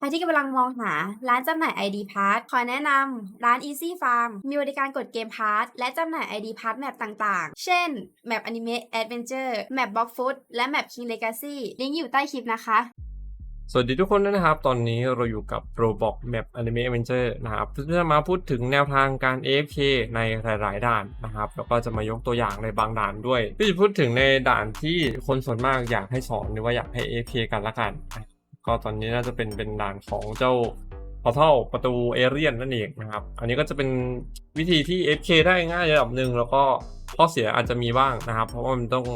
ใครที่กำลังมองหาร้านจำหน่าย ID Pass ขอแนะนำร้าน Easy Farm มีบริการกดเกม Pass และจำหน่าย ID Pass แมปต่างๆ เช่น แมป Anime Adventure แมป Block Food และแมป King Legacy ลิงก์อยู่ใต้คลิปนะคะ สวัสดีทุกคนด้วยนะครับ ตอนนี้เราอยู่กับ Roblox Map Anime Adventure นะครับเพื่จะมาพูดถึงแนวทางการ AFK ในหลาย ๆ ด่านนะครับ แล้วก็จะมายกตัวอย่างในบางด่านด้วยที่จะพูดถึงในด่านที่คนส่วนมากอยากให้สอนหรือว่าอยากให้ AFK กันละกันอะ ก็ตอนนี้น่าจะเป็นเป็นด่านของเจ้าพอเท่าประตูเอเรียนนั่นเองนะครับ อันนี้ก็จะเป็นวิธีที่ FK ได้ง่ายระดับหนึ่งแล้วก็ข้อเสียอาจจะมีบ้างนะครับ เพราะว่ามันต้อง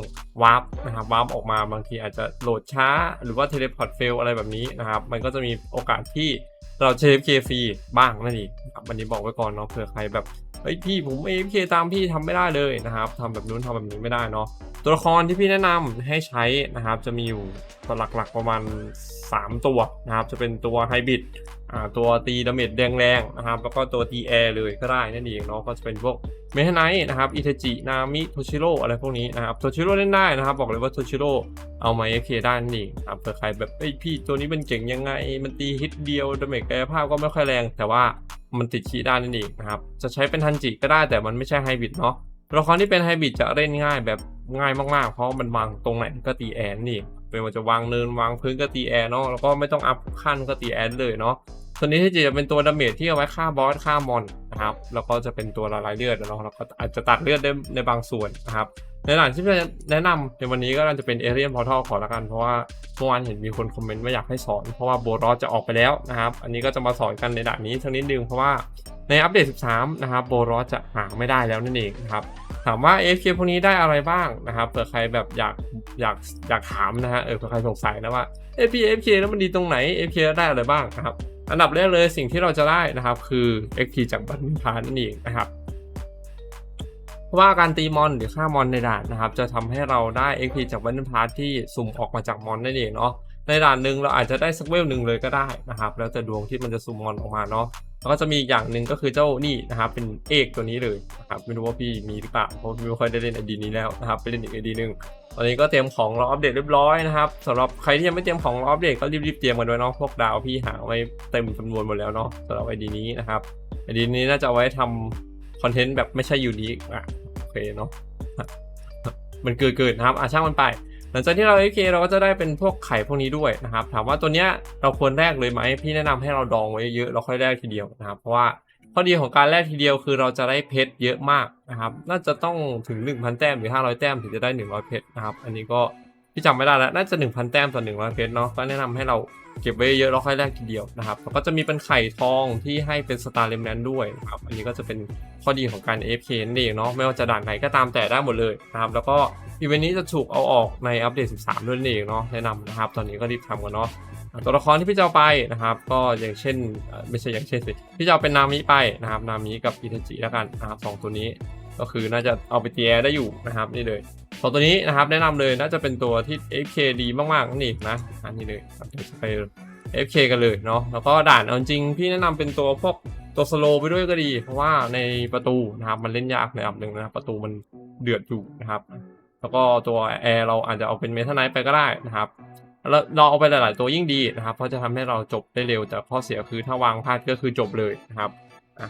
วาร์ปนะครับวาร์ปออกมาบางทีอาจจะโหลดช้า หรือว่าเทเลพอร์ตเฟลอะไรแบบนี้นะครับ มันก็จะมีโอกาสที่ เราเชฟเคฟรีบ้างนั่นเองครับวันนี้บอกไว้ก่อนเนาะเผื่อใครแบบเฮ้ยพี่ผมเอฟเคตามพี่ทำไม่ได้เลยนะครับทำแบบนู้นทำแบบนี้ไม่ได้เนาะตัวละครที่พี่แนะนำให้ใช้นะครับจะมีอยู่ตัวหลักๆประมาณ 3 ตัวนะครับจะเป็นตัวไฮบริด ตัวตีดาเมจแรงนะครับ แล้วก็ตัวตีแอร์เลยก็ได้นั่นเองเนาะก็จะเป็นพวกเมทไนท์นะครับอิเทจินามิโทชิโร่อะไรพวกนี้นะครับโทชิโร่เล่นได้นะครับ บอกเลยว่าโทชิโร่เอามาเอเคได้นั่นเองครับเผื่อใครแบบเอ้พี่ตัวนี้มันเก่งยังไง มันตีฮิตเดียวดาเมจกายภาพก็ไม่ค่อยแรง แต่ว่ามันติดขีได้นั่นเองนะครับจะใช้เป็นทันจิก็ได้แต่มันไม่ใช่ไฮบริดเนาะละครที่เป็นไฮบริดจะเล่นง่ายแบบง่ายมากๆ เพราะมันวางตรงไหนก็ตีแอนนี่เป็นว่าจะวางเนินวางพื้นก็ตีแอร์เนาะแล้วก็ไม่ต้องอัพขั้นก็ตีแอนเลยเนาะ ตัวนี้ที่จะเป็นตัวดาเมจที่เอาไว้ฆ่าบอสฆ่ามอนนะครับแล้วก็จะเป็นตัวละลายเลือดนะเนาะแล้วก็อาจจะตัดเลือดได้ในบางส่วนนะครับในหลังที่จะแนะนำในวันนี้ก็น่าจะเป็นเอเรียนพอร์ทัลขอละกัน เพราะว่าเมื่อวานเห็นมีคนคอมเมนต์ว่าอยากให้สอน เพราะว่าโบรอสจะออกไปแล้วนะครับ อันนี้ก็จะมาสอนกันในด่านนี้ทั้งนิดนึงเพราะว่าในอัปเดต 13 นะครับโบรอสจะหาไม่ได้แล้วนั่นเองนะครับถามว่า AFK พวกนี้ได้อะไรบ้างนะครับเผื่อใครแบบอยากอยากอยากถามนะฮะเออเผื่อใครสงสัยนะว่าเอพี่ AFK แล้วมันดีตรงไหน AFK ได้อะไรบ้างครับ อันดับแรกเลยสิ่งที่เราจะได้นะครับ คือ XP จากบัตรพานั่นเองนะครับเพราะว่าการตีมอนหรือฆ่ามอนในด่านนะครับ จะทำให้เราได้ XP จากบัตรพาที่สุ่มออกมาจากมอนนั่นเองเนาะในด่านหนึ่งเราอาจจะได้สักเวลหนึ่งเลยก็ได้นะครับ แล้วแต่ดวงที่มันจะสุ่มมอนออกมาเนาะ แล้วก็จะมีอีกอย่างหนึ่งก็คือเจ้านี่นะครับเป็นเอกตัวนี้เลยนะครับไม่รู้ว่าพี่มีหรือเปล่าเพราะไม่ค่อยได้เล่นไอดีนี้แล้วนะครับไปเล่นอีกไอดีหนึ่งตอนนี้ก็เตรียมของรออัปเดตเรียบร้อยนะครับสำหรับใครที่ยังไม่เตรียมของรออัปเดตก็รีบๆเตรียมกันด้วยเนาะพวกดาวพี่หาไว้เต็มจำนวนหมดแล้วเนาะสำหรับไอดีนี้นะครับไอดีนี้น่าจะเอาไว้ทำคอนเทนต์แบบไม่ใช่ยูนิคอะโอเคเนาะมันเกิดๆนะครับอะช่างมันไป หลังจากที่เรา AFK เราก็จะได้เป็นพวกไข่พวกนี้ด้วยนะครับ ถามว่าตัวเนี้ยเราควรแลกเลยไหมพี่แนะนำให้เราดองไว้เยอะแล้วค่อยแลกทีเดียวนะครับ เพราะว่าข้อดีของการแลกทีเดียวคือเราจะได้เพชรเยอะมากนะครับ น่าจะต้องถึง 1,000 แต้มหรือ 500 แต้มถึงจะได้ 100 เพชรนะครับ อันนี้ก็พี่จำไม่ได้แล้ว น่าจะ 1,000 แต้มต่อ 100 เพชรเนาะ ก็แนะนำให้เรา เก็บไว้เยอะแล้วค่อยแลกทีเดียวนะครับแล้วก็จะมีเป็นไข่ทองที่ให้เป็นสตาร์เลมแนนด้วยนะครับอันนี้ก็จะเป็นข้อดีของการ AFK นั่นเองเนาะไม่ว่าจะด่านไหนก็ตามแต่ได้หมดเลยนะครับแล้วก็อีเวนต์นี้จะถูกเอาออกในอัปเดต 13ด้วยนั่นเองเนาะแนะนำนะครับตอนนี้ก็รีบทำกันเนาะตัวละครที่พี่จะเอาไปนะครับ ก็อย่างเช่นไม่ใช่อย่างเช่นสิพี่จะเอาเป็นนามิไปนะครับนามิกับอิทาจิแล้วกันนะครับสองตัวนี้ ก็คือน่าจะเอาไปเตียได้อยู่นะครับนี่เลยสอตัวนี้นะครับแนะนำเลยน่าจะเป็นตัวที่ FK ดีมากๆนั่นเองนะอันนี้เลยเดี๋ยวจะไป FK กันเลยเนาะแล้วก็ด่านเอาจริงพี่แนะนำเป็นตัวพวกตัวสโลไปด้วยก็ดี เพราะว่าในประตูนะครับมันเล่นยากในอันดับหนึ่งนะครับประตูมันเดือดอยู่นะครับแล้วก็ตัวแอร์เราอาจจะเอาเป็นเมทัลไนท์ไปก็ได้นะครับแล้วเราเอาไปหลาย ๆ ตัวยิ่งดีนะครับเพราะจะทำให้เราจบได้เร็วแต่ข้อเสียคือถ้าวางพลาดก็คือจบเลยนะครับ อะ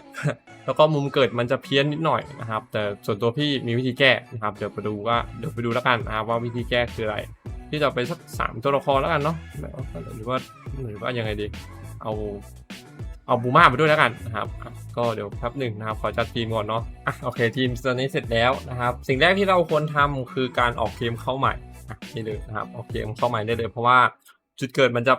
แล้วก็มุมเกิดมันจะเพี้ยนนิดหน่อยนะครับ แต่ส่วนตัวพี่มีวิธีแก้นะครับเดี๋ยวไปดูว่าเดี๋ยวไปดูแล้วกันนะครับว่าวิธีแก้คืออะไร ที่จะไปสักสามตัวละครแล้วกันเนาะหรือว่าหรือว่ายังไงดีเอาเอาบูมาไปด้วยแล้วกันนะครับ ก็เดี๋ยวแป๊บหนึ่งนะครับ ขอจัดทีมก่อนเนาะอะโอเคทีมตอนนี้เสร็จแล้วนะครับ สิ่งแรกที่เราควรทำคือการออกเกมเข้าใหม่นี่เลยนะครับโอกเคเข้าใหม่ได้เลยเพราะว่า จุดเกิดมันจะ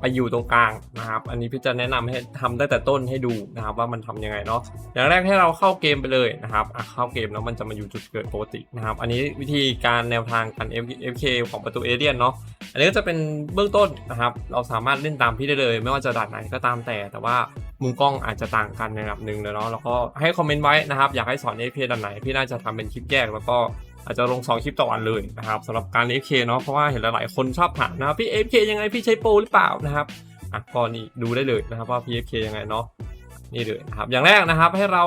ไปอยู่ตรงกลางนะครับ อันนี้พี่จะแนะนำให้ทำตั้งแต่ต้นให้ดูนะครับ ว่ามันทำยังไงเนาะ อย่างแรกให้เราเข้าเกมไปเลยนะครับเข้าเกมแล้วมันจะมาอยู่จุดเกิดปกตินะครับ อันนี้วิธีการแนวทางการ FK ของประตูเอเรียนเนาะ อันนี้ก็จะเป็นเบื้องต้นนะครับ เราสามารถเล่นตามพี่ได้เลย ไม่ว่าจะด่านไหนก็ตามแต่ แต่ว่ามุมกล้องอาจจะต่างกันในระดับหนึ่งเลยเนาะ แล้วก็ให้คอมเมนต์ไว้นะครับ อยากให้สอน FK ด่านไหน พี่น่าจะทำเป็นคลิปแยกแล้วก็ อาจจะลง 2 คลิปต่อวันเลยนะครับสำหรับการ FK เนาะเพราะว่าเห็นหลายๆคนชอบถามนะครับพี่ FK ยังไงพี่ใช้โปรหรือเปล่านะครับอะก็นี่ดูได้เลยนะครับว่าพี่ FK ยังไงเนาะนี่เลยนะครับอย่างแรกนะครับให้เรา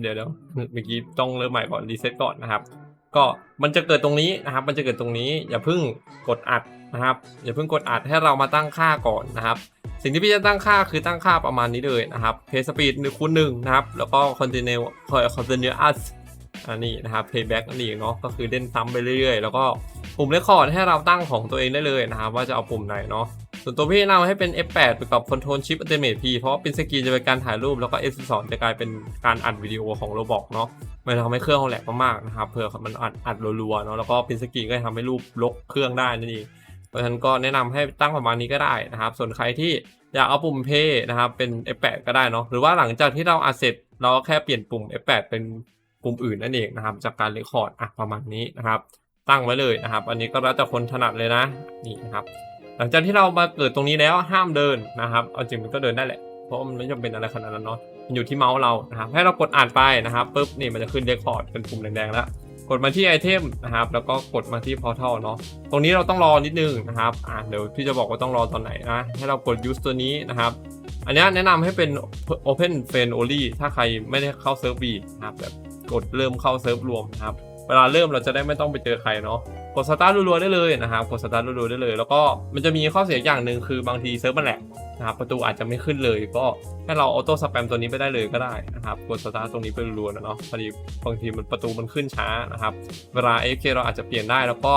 เดี๋ยวเดี๋ยวเมื่อกี้ต้องเริ่มใหม่ก่อนรีเซ็ตก่อนนะครับ ก็มันจะเกิดตรงนี้นะครับ มันจะเกิดตรงนี้ อย่าเพิ่งกดอัดนะครับ อย่าเพิ่งกดอัดให้เรามาตั้งค่าก่อนนะครับ สิ่งที่พี่จะตั้งค่าคือตั้งค่าประมาณนี้เลยนะครับ Pay Speed 1คูณ1นะครับ แล้วก็ Continue Continuous อันนี้น อันนี้นะครับ Payback อันนี้เนาะก็คือเล่นซ้ำไปเรื่อยๆ แล้วก็ปุ่ม Record ให้เราตั้งของตัวเองได้เลยนะครับ ว่าจะเอาปุ่มไหนเนาะส่วนตัวพี่แนะนำให้เป็น F8 ไปกับ Control Shift Ultimate P เพราะว่าเป็นสกรีนจะเป็นการถ่ายรูปแล้วก็ F12 จะกลายเป็นการอัดวิดีโอของ Roblox เนาะมันทำให้เครื่องเราแหลกมากๆนะครับเผื่อมันอัดอัดรัวๆเนาะแล้วก็เป็นสกรีนก็จะทำให้รูปลกเครื่องได้นั่นเองเพราะฉะนั้นก็แนะนำให้ตั้งประมาณนี้ก็ได้นะครับ ส่วนใครที่อยากเอาปุ่ม Play นะครับเป็น F8 ก็ได้เนาะหรือว่าหลังจากที่เราอัดเสร็จเราก็แค่เปลี่ยนปุ่ม F8 เป็น ปุ่มอื่นนั่นเองนะครับ จากการเรคคอร์ดอะประมาณนี้นะครับ ตั้งไว้เลยนะครับ อันนี้ก็แล้วแต่คนถนัดเลยนะนี่นะครับ หลังจากที่เรามาเกิดตรงนี้แล้วห้ามเดินนะครับเอาจริงมันก็เดินได้แหละเพราะมันไม่จำเป็นอะไรขนาดนั้นเนาะมันอยู่ที่เมาส์เรานะครับ ให้เรากดอ่านไปนะครับปุ๊บนี่มันจะขึ้นเรคคอร์ดเป็นปุ่มแดงๆแล้วกดมาที่ไอเทมนะครับ แล้วก็กดมาที่ portal เนาะตรงนี้เราต้องรอนิดนึงนะครับอ่าเดี๋ยวพี่จะบอกว่าต้องรอตอนไหนนะให้เรากด use ตัวนี้นะครับ อันนี้แนะนำให้เป็น open friend only ถ้าใครไม่ได้เข้าเซิร์ฟ B นะครับแบบ กดเริ่มเข้าเซิร์ฟรวมนะครับเวลาเริ่มเราจะได้ไม่ต้องไปเจอใครเนาะกดสตาร์ทรัวๆได้เลยนะครับกดสตาร์ทรัวๆได้เลย แล้วก็มันจะมีข้อเสียอย่างหนึ่งคือบางทีเซิร์ฟมันแหลกนะครับประตูอาจจะไม่ขึ้นเลย ก็ให้เราออโต้สแปมตัวนี้ไปได้เลยก็ได้นะครับกดสตาร์ทตรงนี้ไปรัวๆนะเนาะพอดีบางทีมันประตูมันขึ้นช้านะครับเวลา AFK เราอาจจะเปลี่ยนได้แล้วก็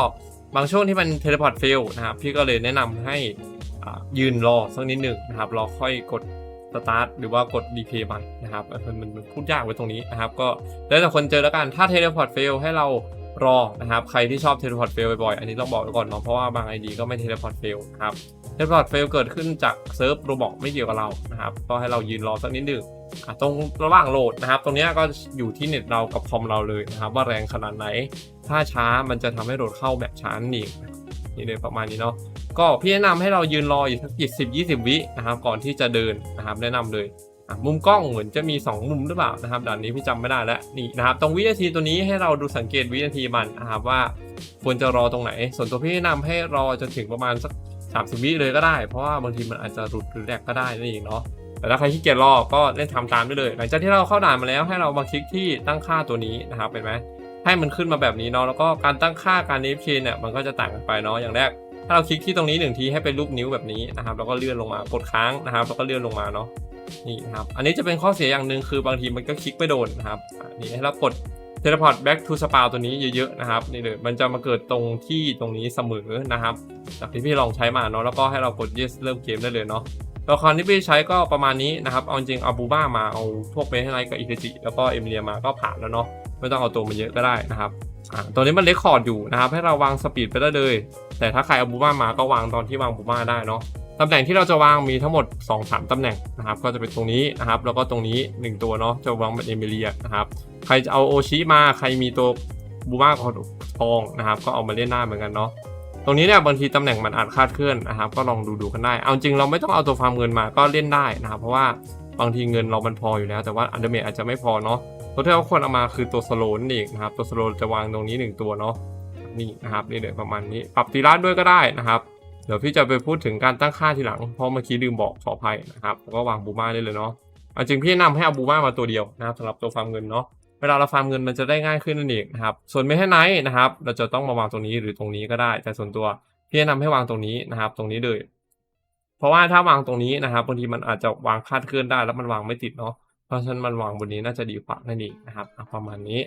บางช่วงที่มันเทเลพอร์ตเฟลนะครับพี่ก็เลยแนะนำให้ยืนรอสักนิดหนึ่งนะครับรอค่อยกด สตาร์ทหรือว่ากดรีเพย์ม่นะครับมันมันมันพูดยากไว้ตรงนี้นะครับ ก็แล้วแต่คนเจอแล้วกันถ้าเทเลพอร์ตเฟลให้เรารอนะครับ ใครที่ชอบเทเลพอร์ตเฟลบ่อยๆ อันนี้ต้องบอกไว้ก่อนเนาะเพราะว่าบาง ID ก็ไม่เทเลพอร์ตเฟลนะครับเทเลพอร์ตเฟลเกิดขึ้นจากเซิร์ฟโรบอกไม่เกี่ยวกับเรานะครับก็ให้เรายืนรอสักนิดหนึ่งตรงระหว่างโหลดนะครับ ตรงนี้ก็อยู่ที่เน็ตเรากับคอมเราเลยนะครับ ว่าแรงขนาดไหน ถ้าช้ามันจะทำให้โหลดเข้าแบบช้านั่ นี่เลยประมาณนี้เนาะก็พี่แนะนำให้เรายืนรออยู่สักสิบยี่สิบวินะครับก่อนที่จะเดินนะครับแนะนำเลยมุมกล้องเหมือนจะมี 2 มุมหรือเปล่านะครับด่านนี้พี่จำไม่ได้แล้วนี่นะครับตรงวินาทีตัวนี้ให้เราดูสังเกตวินาทีมันนะครับว่าควรจะรอตรงไหน ส่วนตัวพี่แนะนำให้รอจนถึงประมาณสัก30วิเลยก็ได้ เพราะว่าบางทีมันอาจจะหลุดหรือแหลกก็ได้นั่นเองเนาะแต่ถ้าใครขี้เกียจรอก็เล่นทำตามได้เลย หลังจากที่เราเข้าด่านมาแล้วให้เรามาคลิกที่ตั้งค่าตัวนี้นะครับเป็นไหม ให้มันขึ้นมาแบบนี้เนาะแล้วก็การตั้งค่าการ AFK เนี่ยมันก็จะต่างกันไปเนาะอย่างแรก ถ้าเราคลิกที่ตรงนี้หนึ่งทีให้เป็นรูปนิ้วแบบนี้นะครับแล้วก็เลื่อนลงมากดค้างนะครับแล้วก็เลื่อนลงมาเนาะนี่นะครับอันนี้จะเป็นข้อเสียอย่างหนึ่งคือบางทีมันก็คลิกไม่โดนนะครับนี่ให้เรากด teleport back to spawn ตัวนี้เยอะๆนะครับนี่เลยมันจะมาเกิดตรงที่ตรงนี้เสมอนะครับจากที่พี่ลองใช้มาเนาะแล้วก็ให้เรากด yes เริ่มเกมได้เลยเนาะตัวละครที่พี่ใช้ก็ประมาณนี้นะครับ เอาจริงเอาบูบ้ามาเอาพวกเบสไนกับอิเทจิแล้วก็เอมิเลียมาก็ผ่านแล้วเนาะ ไม่ต้องเอาตัวมาเยอะก็ได้นะครับตัวนี้มันเลคคอร์ดอยู่นะครับ ให้เราวางสปีดไปได้เลย แต่ถ้าใครเอาบูม่ามาก็วางตอนที่วางบูม่าได้เนาะตำแหน่งที่เราจะวางมีทั้งหมด 2-3ตำแหน่งนะครับก็จะเป็นตรงนี้นะครับ แล้วก็ตรงนี้ 1 ตัวเนาะจะวางเป็นเอมิเลียนะครับใครจะเอาโอชิมาใครมีตัวบูม่าของทองนะครับ ก็เอามาเล่นได้เหมือนกันเนาะตรงนี้เนี่ยบางทีตำแหน่งมันอาจคาดเคลื่อนนะครับ ก็ลองดูดูกันได้ เอาจริงเราไม่ต้องเอาตัวฟาร์มเงินมาก็เล่นได้นะครับ เพราะว่าบางทีเงินเรามันพออยู่แล้ว แต่ว่าอันเดอร์เมอาจจะไม่พอเนาะ ตัวที่เราควรเอามาคือตัวสโลนเองนะครับ ตัวสโลนจะวางตรงนี้หนึ่งตัวเนาะนี่นะครับนี่เลยประมาณนี้ ปรับตีรัดด้วยก็ได้นะครับ เดี๋ยวพี่จะไปพูดถึงการตั้งค่าทีหลังเพราะเมื่อกี้ลืมบอกขออภัยนะครับแล้วก็วางบูม่าได้เลยเนาะจริงพี่แนะนำให้เอาบูม่ามาตัวเดียวนะครับสำหรับตัวฟาร์มเงินเนาะเวลาเราฟาร์มเงินมันจะได้ง่ายขึ้นนั่นเองนะครับ ส่วนไม่ให้ไนท์นะครับ เราจะต้องมาวางตรงนี้หรือตรงนี้ก็ได้ แต่ส่วนตัวพี่แนะนำให้วางตรงนี้นะครับ ตรงนี้เลย เพราะว่าถ้าวางตรงนี้นะครับบางทีมันอาจจะวางคาดเคลื่อนได้แล้วมันวางไม่ติดเนาะ เพราะฉะนั้นมันวางบนนี้น่าจะดีกว่านั่นเองนะครับประมาณนี้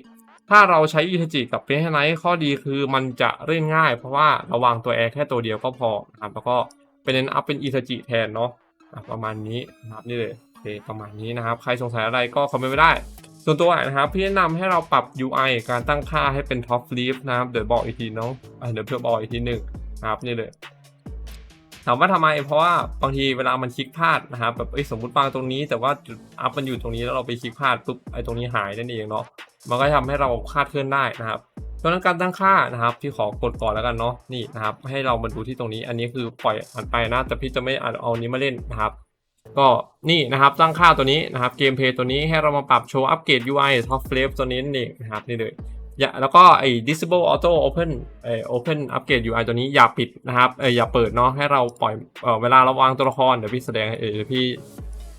ถ้าเราใช้อิทจิกับเฟสไนท์ข้อดีคือมันจะเล่นง่าย เพราะว่าเราวางตัวแอร์แค่ตัวเดียวก็พอนะครับแล้วก็เป็นเน้นอัพเป็นอิทจิแทนเนาะประมาณนี้นะครับนี่เลยโอเคประมาณนี้นะครับ ใครสงสัยอะไรก็คอมเมนต์ไม่ได้ ส่วนตัวนะครับ พี่แนะนำให้เราปรับ UI การตั้งค่าให้เป็น Top Leaf นะครับ เดี๋ยวบอกอีกทีเนาะอะเดี๋ยวเพื่อบอกอีกทีหนึ่งนะครับนี่เลย ถามว่าทำไมเพราะว่าบางทีเวลามันคลิกพลาดนะครับแบบสมมติวางตรงนี้ แต่ว่าจุดอัพมันอยู่ตรงนี้แล้วเราไปคลิกพลาดปุ๊บไอ้ตรงนี้หายนั่นเองเนาะมันก็ทำให้เราคาดเคลื่อนได้นะครับดังนั้นการตั้งค่านะครับพี่ขอกดก่อนแล้วกันเนาะนี่นะครับ ให้เรามาดูที่ตรงนี้ อันนี้คือปล่อยมันไปนะแต่พี่จะไม่เอาเอานี้มาเล่นนะครับ ก็นี่นะครับตั้งค่าตัวนี้นะครับเกมเพย์ตัวนี้ให้เรามาปรับโชว์อัปเกรด UI Top Flip ตัวนี้นั่นเองนะครับนี่เลย อย่าแล้วก็ไอ้ disable auto open เอ่อ open upgrade UI ตัวนี้อย่าปิดนะครับเอออย่าเปิดเนาะให้เราปล่อยเออเวลาเราวางตัวละครเดี๋ยวพี่แสดงเออเดี๋ยวพี่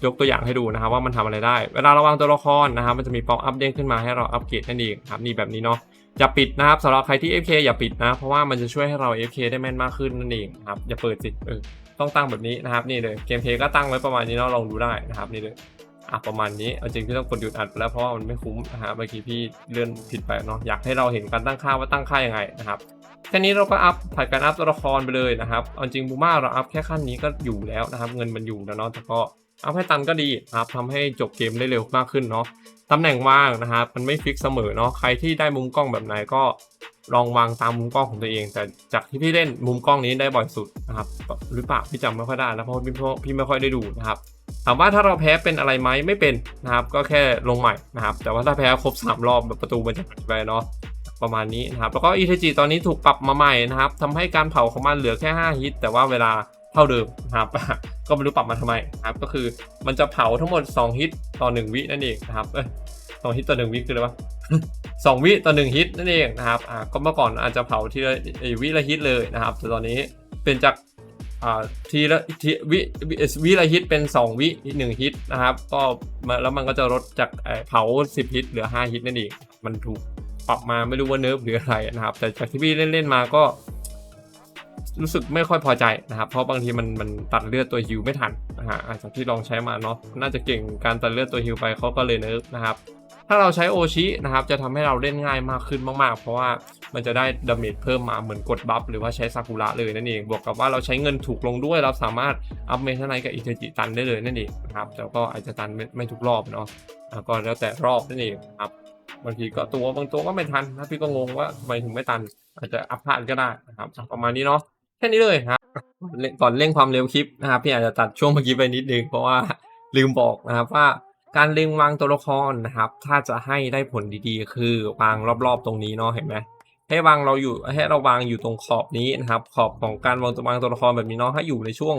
ยกตัวอย่างให้ดูนะครับว่ามันทำอะไรได้ เวลาเราวางตัวละครนะครับมันจะมีป๊อปอัพเด้งขึ้นมาให้เราอัปเกรดนั่นเองครับนี่แบบนี้เนาะอย่าปิดนะครับสำหรับใครที่ FK อย่าปิดนะ เพราะว่ามันจะช่วยให้เรา FK ได้แม่นมากขึ้นนั่นเองครับอย่าเปิดสิเออต้องตั้งแบบนี้นะครับนี่เลยเกมเพย์ก็ตั้งไว้ประมาณนี้เนาะลองดูได้นะครับนี่เลย อะประมาณนี้เอาจริงพี่ต้องกดหยุดอัดไปแล้วเพราะว่ามันไม่คุ้มนะฮะเมื่อกี้พี่เลื่อนผิดไปเนาะอยากให้เราเห็นการตั้งค่าว่าตั้งค่ายังไงนะครับแค่นี้เราก็อัพผ่านการอัพตัวละครไปเลยนะครับเอาจริงบูมาเราอัพแค่ขั้นนี้ก็อยู่แล้วนะครับ เงินมันอยู่แล้วเนาะแต่ก็ อัพให้ตันก็ดีนะครับทำให้จบเกมได้เร็วมากขึ้นเนาะตำแหน่งวางนะครับมันไม่ฟิกเสมอเนาะใครที่ได้มุมกล้องแบบไหนก็ลองวางตามมุมกล้องของตัวเอง แต่จากที่พี่เล่นมุมกล้องนี้ได้บ่อยสุดนะครับหรือเปล่าพี่จำไม่ค่อยได้แล้วเพราะพี่พี่ไม่ค่อยได้ดูนะครับถามว่าถ้าเราแพ้เป็นอะไรไหมไม่เป็นนะครับ ก็แค่ลงใหม่นะครับ แต่ว่าถ้าแพ้ครบ 3 รอบแบบประตูมันจะหายไปเนาะประมาณนี้นะครับ แล้วก็อีเทจิตอนนี้ถูกปรับมาใหม่นะครับทำให้การเผาของมันเหลือแค่ 5 ฮิต แต่ว่าเวลา เท่าเดิมนะครับก็ไม่รู้ปรับมาทำไมนะครับก็คือมันจะเผาทั้งหมด 2 ฮิตต่อ 1 วินั่นเองนะครับเอ้ยสองฮิตต่อ1วิคืออะไรวะสองวิต่อหนึ่งฮิตนั่นเองนะครับอ่าก็เมื่อก่อนอาจจะเผาทีละวิละฮิตเลยนะครับแต่ตอนนี้เป็นจากอ่าทีละทีวิวิละฮิตเป็นสองวิหนึ่งฮิตนะครับ ก็แล้วมันก็จะลดจากเผาสิบฮิตเหลือห้าฮิตนั่นเองมันถูกปรับมาไม่รู้ว่าเนิร์ฟหรืออะไรนะครับ แต่จากที่พี่เล่นๆมาก็ รู้สึกไม่ค่อยพอใจนะครับ เพราะบางทีมันมันตัดเลือดตัวฮิวไม่ทันนะฮะจากที่ลองใช้มาเนาะน่าจะเก่งการตัดเลือดตัวฮิวไปเขาก็เลยเนิร์ฟนะครับถ้าเราใช้โอชินะครับจะทำให้เราเล่นง่ายมากขึ้นมากๆ เพราะว่ามันจะได้ดาเมจเพิ่มมาเหมือนกดบัฟหรือว่าใช้ซากุระเลยนั่นเองบวกกับว่าเราใช้เงินถูกลงด้วยเราสามารถอัพเมทไนกับอิเทจิตันได้เลยนั่นเองนะครับแต่ก็อาจจะตันไม่ไมทุกรอบเนาะก็แล้วแต่รอบนั่นเองครับบางทีก็ตัวบางตัวก็ไม่ทันนะพี่ก็งงว่าทำไมถึงไม่ตัน อาจจะอัพพลาดก็ได้นะครับประมาณนี้เนาะ แค่นี้เลยครับก่อนเร่งความเร็วคลิปนะครับพี่อาจจะตัดช่วงเมื่อกี้ไปนิดนึงเพราะว่าลืมบอกนะครับว่าการเล็งวางตัวละครนะครับ ถ้าจะให้ได้ผลดีๆ คือวางรอบๆตรงนี้เนาะเห็นไหมให้วางเราอยู่ให้เราวางอยู่ตรงขอบนี้นะครับ ขอบของการวางตัววางตัวละครแบบนี้เนาะให้อยู่ในช่วง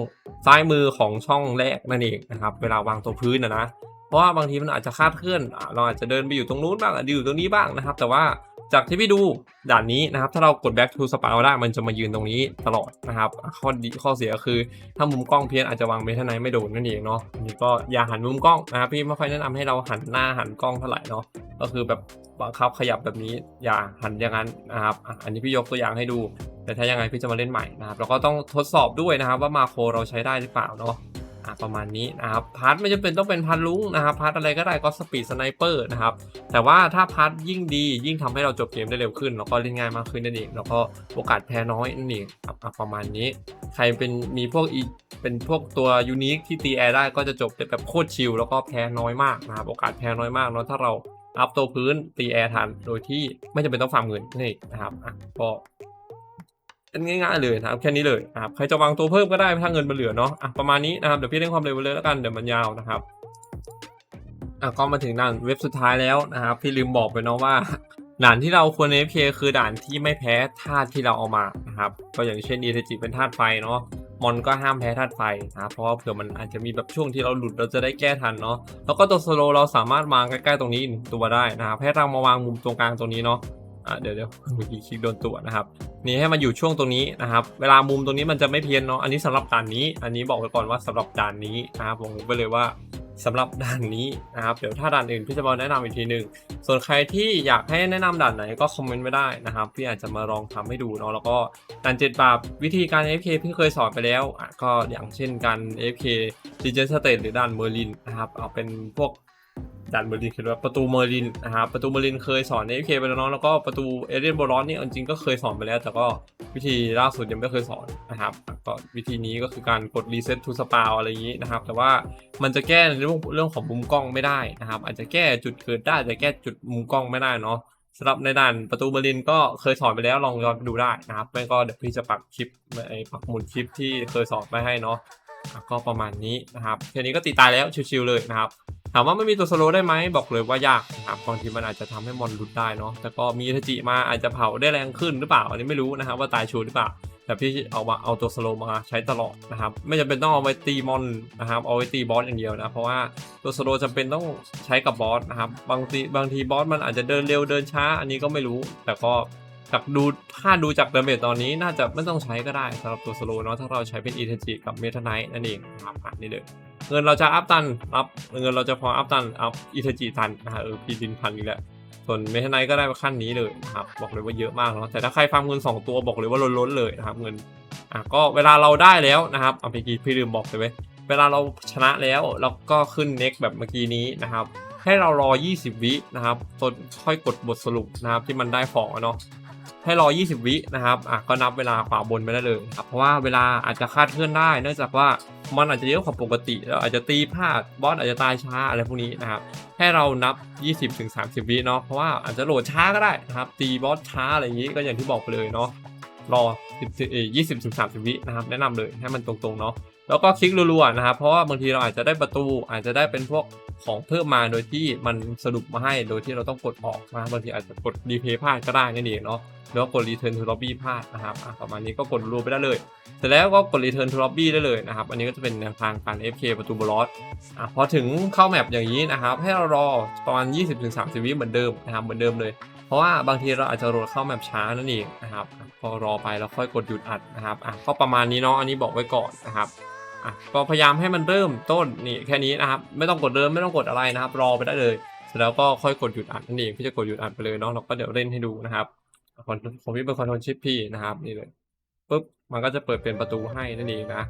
ซ้ายมือของช่องแรกนั่นเองนะครับ เวลาวางตัวพื้นนะนะเพราะว่าบางทีมันอาจจะคาดเคลื่อนเราอาจจะเดินไปอยู่ตรงนู้นบ้างอาจจะอยู่ตรงนี้บ้างนะครับ แต่ว่า จากที่พี่ดูด่านนี้นะครับ ถ้าเรากด back to spell ได้มันจะมายืนตรงนี้ตลอดนะครับ ข้อดีข้อเสียคือ ถ้ามุมกล้องเพี้ยนอาจจะวางเมทันไนไม่โดนนั่นเองเนาะนนี้ก็อย่าหันมุมกล้องนะครับพี่ไม่ค่อยแนะนำให้เราหันหน้าหันกล้องเท่าไหร่เนาะก็คือแบบบังคับขยับแบบนี้อย่าหันอย่างนั้นนะครับอันนี้พี่ยกตัวอย่างให้ดู แต่ถ้ายังไงพี่จะมาเล่นใหม่นะครับแล้วก็ต้องทดสอบด้วยนะครับว่ามาโครเราใช้ได้หรือเปล่าเนาะ อะประมาณนี้นะครับพาร์ทไม่จำเป็นต้องเป็นพันลุงนะครับพาร์ทอะไรก็ได้ก็สปีดสไนเปอร์นะครับแต่ว่าถ้าพาร์ทยิ่งดียิ่งทำให้เราจบเกมได้เร็วขึ้น แล้วก็เล่นง่ายมากขึ้นนั่นเองแล้วก็โอกาสแพ้น้อยนั่นเองครับอะประมาณนี้ ใครเป็นมีพวกอีเป็นพวกตัวยูนิคที่ตีแอร์ได้ก็จะจบแบบโคตรชิลแล้วก็แพ้น้อยมากนะครับโอกาสแพ้น้อยมากเนาะถ้าเราอัพตัวพื้นตีแอร์ทันโดยที่ไม่จำเป็นต้องฟาร์มเงินนี่นะครับอะก็ เป็นง่ายๆเลยนะครับแค่นี้เลยนะครับใครจะวางตัวเพิ่มก็ได้ถ้าเงินมันเหลือเนาะอะประมาณนี้นะครับเดี๋ยวพี่เล่นความเร็วไปเลยแล้วกันเดี๋ยวมันยาวนะครับอะก็มาถึงด่านเว็บสุดท้ายแล้วนะครับพี่ลืมบอกไปเนาะว่าด่านที่เราควร AFK คือด่านที่ไม่แพ้ธาตุที่เราเอามานะครับก็อย่างเช่น e ีจิเป็นธาตุไฟเนาะมอนก็ห้ามแพ้ธาตุไฟนะเพราะว่าเผื่อมันอาจจะมีแบบช่วงที่เราหลุดเราจะได้แก้ทันเนาะแล้วก็ตัวสโลเราสามารถวางใกล้ๆตรงนี้หนึ่งตัวได้นะครับให้เรามาวางมุมตรงกลางตรงนี้เนาะ อะเดี๋ยวเดี๋ยวเมื่อกี้คลิกโดนตัวนะครับ นี่ให้มันอยู่ช่วงตรงนี้นะครับ เวลามุมตรงนี้มันจะไม่เพี้ยนเนาะ อันนี้สำหรับด่านนี้ อันนี้บอกไว้ก่อนว่าสำหรับด่านนี้นะครับผมบอไปเลยว่าสำหรับด่านนี้นะครับ เดี๋ยวถ้าด่านอื่นพี่จะมาแนะนำอีกทีหนึ่งส่วนใครที่อยากให้แนะนำด่านไหนก็คอมเมนต์ไว้ได้นะครับ พี่อาจจะมาลองทำให้ดูเนาะ แล้วก็ด่านเจ็ดบาปวิธีการ AFK พี่เคยสอนไปแล้วก็อย่างเช่นการ AFK d e g e n s t a t e หรือด่านเมอร์ลินนะครับ เอาเป็นพวก ด่านเมอร์ลินคือว่าประตูเมอร์ลินนะครับประตูเมอร์ลินเคยสอนในเอเคไปแล้วเนาะแล้วก็ประตูเอเดนโบรอนนี่จริงก็เคยสอนไปแล้ว แต่ก็วิธีล่าสุดยังไม่เคยสอนนะครับก็วิธีนี้ก็คือการกดรีเซ็ตทูสปาวอะไรอย่างนี้นะครับ แต่ว่ามันจะแก้ในเรื่องเรื่องของมุมกล้องไม่ได้นะครับ อาจจะแก้จุดเกิดได้แต่แก้จุดมุมกล้องไม่ได้เนาะสำหรับในด่านประตูเบอร์ลินก็เคยสอนไปแล้วลองย้อนไปดูได้นะครับไม่ก็เดี๋ยวพี่จะปักคลิปไอ้ปักหมุดคลิปที่เคยสอนไปให้เนาะอะก็ประมาณนี้นะครับแค่นี้ก็ตีตายแล้วชิวๆเลยนะครับ ถามว่าไม่มีตัวสโลได้ไหมบอกเลยว่ายากนะครับบางทีมันอาจจะทำให้มอนหลุดได้เนาะแต่ก็มีทจิมาอาจจะเผาได้แรงขึ้นหรือเปล่าอันนี้ไม่รู้นะครับว่าตายชัวร์หรือเปล่าแต่พี่เอามาเอาตัวสโลมาใช้ตลอดนะครับไม่จำเป็นต้องเอาไว้ตีมอนนะครับเอาไว้ตีบอสอย่างเดียวนะเพราะว่าตัวสโลจำเป็นต้องใช้กับบอสนะครับบางทีบางทีบอสมันอาจจะเดินเร็วเดินช้า อันนี้ก็ไม่รู้ แต่ก็จากดูถ้าดูจากเดเมจตอนนี้น่าจะไม่ต้องใช้ก็ได้สำหรับตัวสโลเนาะถ้าเราใช้เป็นอีเทจิกับเมทาไนท์นั่นเองนะครับอะนี่เลย เงินเราจะอัพตันอัพเงินเราจะพออัพตันอัพอีเทจิตันนะฮะเออพีดินพันอีกแล้วส่วนเมทไนก็ได้ขั้นนี้เลยนะครับบอกเลยว่าเยอะมากเนาะแต่ถ้าใครฟาร์มเงิน 2 ตัวบอกเลยว่าล้นๆเลยนะครับเงินอะก็เวลาเราได้แล้วนะครับเอาเมื่อกี้พี่ลืมบอกไปไว้ยเวลาเราชนะแล้วเราก็ขึ้น next แบบเมื่อกี้นี้นะครับให้เรารอ 20 วินะครับจนค่อยกดบทสรุปนะครับที่มันได้ของเนาะ ให้รอ 20 วินะครับอะก็นับเวลาขวาบนไปได้เลยครับเพราะว่าเวลาอาจจะคาดเคลื่อนได้ เนื่องจากว่ามันอาจจะเยอะกว่าปกติแล้วอาจจะตีพลาดบอสอาจจะตายช้าอะไรพวกนี้นะครับให้เรานับ 20-30 วิเนาะเพราะว่าอาจจะโหลดช้าก็ได้นะครับตีบอสช้าอะไรอย่างนี้ก็อย่างที่บอกไปเลยเนาะรอ10เอ่อ20-30 วินะครับแนะนำเลยให้มันตรงๆเนาะแล้วก็คลิกรัวๆนะครับเพราะว่าบางทีเราอาจจะได้ประตูอาจจะได้เป็นพวกของเพิ่มมาโดยที่มันสรุปมาให้โดยที่เราต้องกดออกนะบางทีอาจจะกดรีเพย์พลาดก็ได้นั่นเองเนาะ แล้วกด return to lobby พลาดนะครับอะประมาณนี้ก็กดรัวไปได้เลยเสร็จแล้วก็กด return to lobby ได้เลยนะครับ อันนี้ก็จะเป็นแนวทางการ FK ประตูบอลอสอะพอถึงเข้าแมปอย่างนี้นะครับ ให้เรารอประมาณ 20-30 วิเหมือนเดิมนะครับ เหมือนเดิมเลย เพราะว่าบางทีเราอาจจะโหลดเข้าแมปช้านั่นเองนะครับ พอรอไปแล้วค่อยกดหยุดอัดนะครับอะก็ประมาณนี้เนาะ อันนี้บอกไว้ก่อนนะครับอะก็พยายามให้มันเริ่มต้นนี่แค่นี้นะครับ ไม่ต้องกดเริ่มไม่ต้องกดอะไรนะครับ รอไปได้เลย เสร็จแล้วก็ค่อยกดหยุดอัดนั่นเองพี่จะกดหยุดอัดไปเลยเนาะ เราก็เดี๋ยวเล่นให้ดูนะครับ ของของพี่เป็นคอนโทรลชิปพี่นะครับนี่เลยปุ๊บมันก็จะเปิดเป็นประตูให้นั่นเองนะ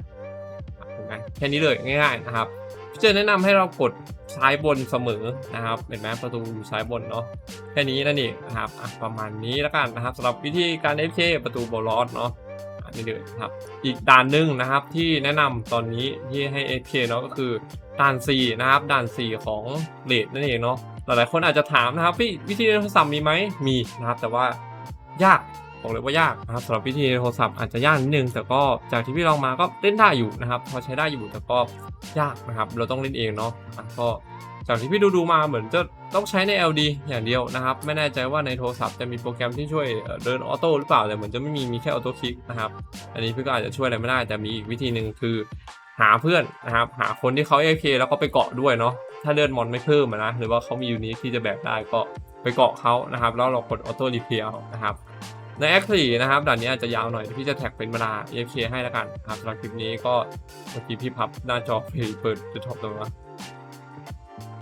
อะเห็นไหมแค่นี้เลยง่ายๆนะครับพี่เจแนะนำให้เรากดซ้ายบนเสมอนะครับเห็นไหมประตูอยู่ซ้ายบนเนาะแค่นี้นั่นเองนะครับประมาณนี้แล้วกันนะครับสำหรับวิธีการ FK ประตูบอลลอสเนาะนนี้เลยครับอีกด่านหนึ่งนะครับที่แนะนำตอนนี้ที่ให้ AK เนาะก็คือด่าน4นะครับด่าน 4 ของเลดนั่นเองเนาะหลายๆคนอาจจะถามนะครับพี่วิธีในโทรศัพท์มีไหมมีนะครับแต่ว่า ยากบอกเลยว่ายากนะครับสำหรับวิธีในโทรศัพท์อาจจะยากนิดนึง แต่ก็จากที่พี่ลองมาก็เล่นได้อยู่นะครับพอใช้ได้อยู่แต่ก็ยากนะครับ เราต้องเล่นเองเนาะก็จากที่พี่ดูดูมาเหมือนจะต้องใช้ใน LD อย่างเดียวนะครับ ไม่แน่ใจว่าในโทรศัพท์จะมีโปรแกรมที่ช่วยเดินออโต้หรือเปล่าแต่เหมือนจะไม่มีมีแค่ออโต้คลิกนะครับอันนี้พี่ก็อาจจะช่วยอะไรไม่ได้ แต่มีอีกวิธีหนึ่งคือ หาเพื่อนนะครับหาคนที่เขา AFK แล้วก็ไปเกาะด้วยเนาะถ้าเลือดมอนไม่เพิ่มนะหรือว่าเขามียูนิคที่จะแบกได้ก็ ไปเกาะเขานะครับ แล้วเรากดออโต้รีเพลนะครับ ใน Act 4นะครับด่านนี้อาจจะยาวหน่อยพี่จะแท็กเป็นเวลา AFK ให้แล้วกันครับสำหรับคลิปนี้ก็เมื่อกี้พี่พับหน้าจอเปิดจะท็อปตรงนั้น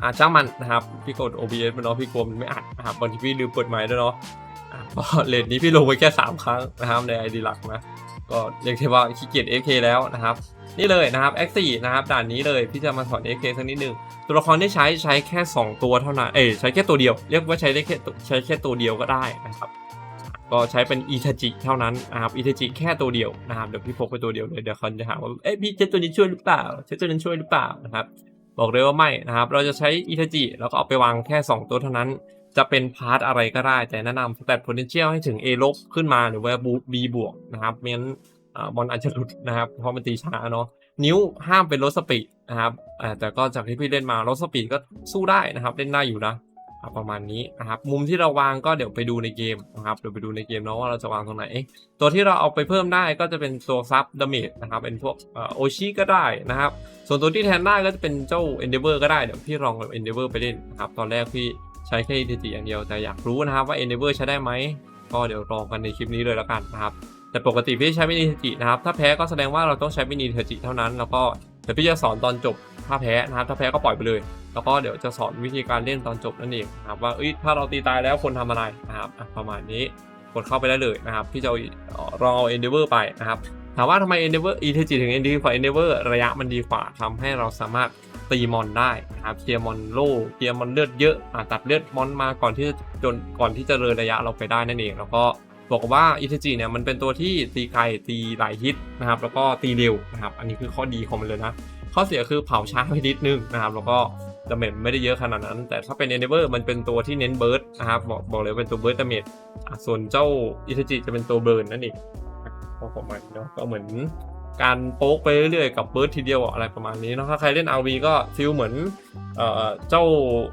อะช่างมันนะครับ พี่กด OBS มันเนาะพี่กลัวมันไม่อัดนะครับบางทีพี่ลืมเปิดไมค์ด้วยเนาะอะก็เลนนี้พี่ลงไปแค่ 3 ครั้งนะครับใน ID หลักนะ ก็เรียกได้ว่าขี้เกียจ FK แล้วนะครับ นี่เลยนะครับ Act 4นะครับด่านนี้เลยพี่จะมาสอน FK สักนิดหนึงตัวละครที่ใช้ใช้แค่ 2 ตัวเท่านั้นเอ้ใช้แค่ตัวเดียว เรียกว่าใช้ได้แค่ใช้แค่ตัวเดียวก็ได้นะครับก็ใช้เป็นอิทาจิเท่านั้นนะครับอิทาจิแค่ตัวเดียวนะครับเดี๋ยวพี่พกไปตัวเดียวเลยเดี๋ยวคนจะหาว่าเอ๊ะพี่ใช้ตัวนี้ช่วยหรือเปล่าใช้ตัวนั้นช่วยหรือเปล่านะครับบอกเลยว่าไม่นะครับ เราจะใช้อิทาจิแล้วก็เอาไปวางแค่ 2 ตัวเท่านั้น จะเป็นพาร์ทอะไรก็ได้ แต่แนะนำสแตท potential ให้ถึง A ลบขึ้นมาหรือว่า B บวกนะครับไม่งั้นบอลอาจจะหลุดนะครับเพราะมันตีช้าเนาะนิ้วห้ามเป็นรถสปีดนะครับแต่ก็จากที่พี่เล่นมารถสปีดก็สู้ได้นะครับ เล่นได้อยู่นะอะประมาณนี้นะครับมุมที่เราวางก็เดี๋ยวไปดูในเกมนะครับเดี๋ยวไปดูในเกมเนาะว่าเราจะวางตรงไหน ตัวที่เราเอาไปเพิ่มได้ก็จะเป็นตัวซับดาเมจนะครับเป็นพวกโอชิก็ได้นะครับ ส่วนตัวที่แทนได้ก็จะเป็นเจ้า Endeavor ก็ได้เดี๋ยวพี่ลองกับ Endeavor ไปเล่นนะครับตอนแรกพี่ ใช้แค่ ETG อย่างเดียวแต่อยากรู้นะครับว่า Endeavor ใช้ได้ไหมก็เดี๋ยวลองกันในคลิปนี้เลยแล้วกันนะครับแต่ปกติพี่ใช้มินิเทจินะครับ ถ้าแพ้ก็แสดงว่าเราต้องใช้มินิเทจิเท่านั้น แล้วก็เดี๋ยวพี่จะสอนตอนจบ ถ้าแพ้นะครับ ถ้าแพ้ก็ปล่อยไปเลย แล้วก็เดี๋ยวจะสอนวิธีการเล่นตอนจบนั่นเองนะครับว่าเอ้ยถ้าเราตีตายแล้วคนทำอะไรนะครับประมาณนี้กดเข้าไปได้เลยนะครับ พี่จะเอาลองเอา Endeavor ไปนะครับ ถามว่าทำไม Endeavor ETG ถึงดีกว่า Endeavor ระยะมันดีกว่าทำให้เราสามารถ ตีมอนได้นะครับเคลียร์มอนโล่เคลียร์มอนเลือดเยอะอะตัดเลือดมอนมาก่อนที่จะจนก่อนที่จะเลยระยะเราไปได้นั่นเอง แล้วก็บอกว่า ETG เนี่ยมันเป็นตัวที่ตีไกลตีหลายฮิตนะครับแล้วก็ตีเร็วนะครับอันนี้คือข้อดีของมันเลยนะ ข้อเสียคือเผาช้าไปนิดนึงนะครับแล้วก็ดาเมจไม่ได้เยอะขนาดนั้น แต่ถ้าเป็น Endeavor มันเป็นตัวที่เน้นเบิร์ดนะครับบอกบอกเลยเป็นตัวเบิร์ดดาเมจส่วนเจ้าอิทจิจะเป็นตัวเบิร์นนั่นเองพอผมมันเนาะก็เหมือน การโป๊กไปเรื่อยๆกับเบิร์ดทีเดียวอะไรประมาณนี้เนาะถ้าใครเล่น RV ก็ฟิลเหมือนเอเจ้า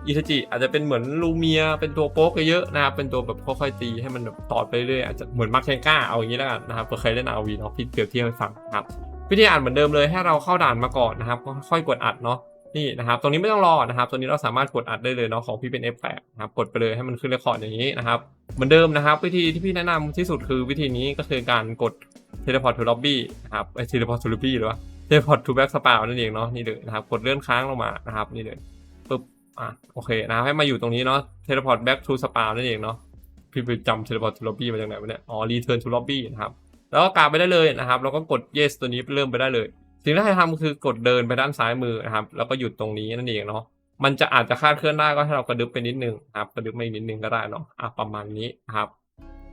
อิทจิอาจจะเป็นเหมือนลูเมียเป็นตัวโป๊กเยอะนะครับเป็นตัวแบบค่อยๆตีให้มันแบบต่อไปเรื่อยๆอาจจะเหมือนมาร์คเคนก้าเอาอย่างนี้แล้วกันนะครับเผื่อใครเล่น RV เนาะพี่เปรียบเทียบให้ฟังนะครับวิธีอ่านเหมือนเดิมเลยให้เราเข้าด่านมาก่อนนะครับค่อยกดอัดเนาะนี่นะครับ ตรงนี้ไม่ต้องรอนะครับ ตัวนี้เราสามารถกดอัดได้เลยเนาะ ของพี่เป็น F8 นะครับ กดไปเลยให้มันขึ้นเรคคอร์ดอย่างนี้นะครับ เหมือนเดิมนะครับ วิธีที่พี่แนะนำที่สุดคือวิธีนี้ก็คือการกด teleport to lobby นะครับไอ้ teleport to lobby หรือว่า teleport to back spawn นั่นเองเนาะนี่เลยนะครับกดเลื่อนค้างลงมานะครับนี่เลยปึ๊บอะโอเคนะครับให้มาอยู่ตรงนี้เนาะ teleport back to spawn นั่นเองเนาะพี่ไปจำ teleport to lobby มาจากไหนวะเนี่ยอ๋อ return to lobby นะครับแล้วก็กาไปได้เลยนะครับแล้วก็กด yes ตัวนี้เริ่มไปได้เลย สิ่งที่ให้ทำคือกดเดินไปด้านซ้ายมือนะครับแล้วก็หยุดตรงนี้นั่นเองเนาะมันจะอาจจะคาดเคลื่อนได้ก็ให้เรากระดึบไปนิดนึงครับกระดึบไปนิดนึงก็ได้เนาะอะประมาณนี้ครับ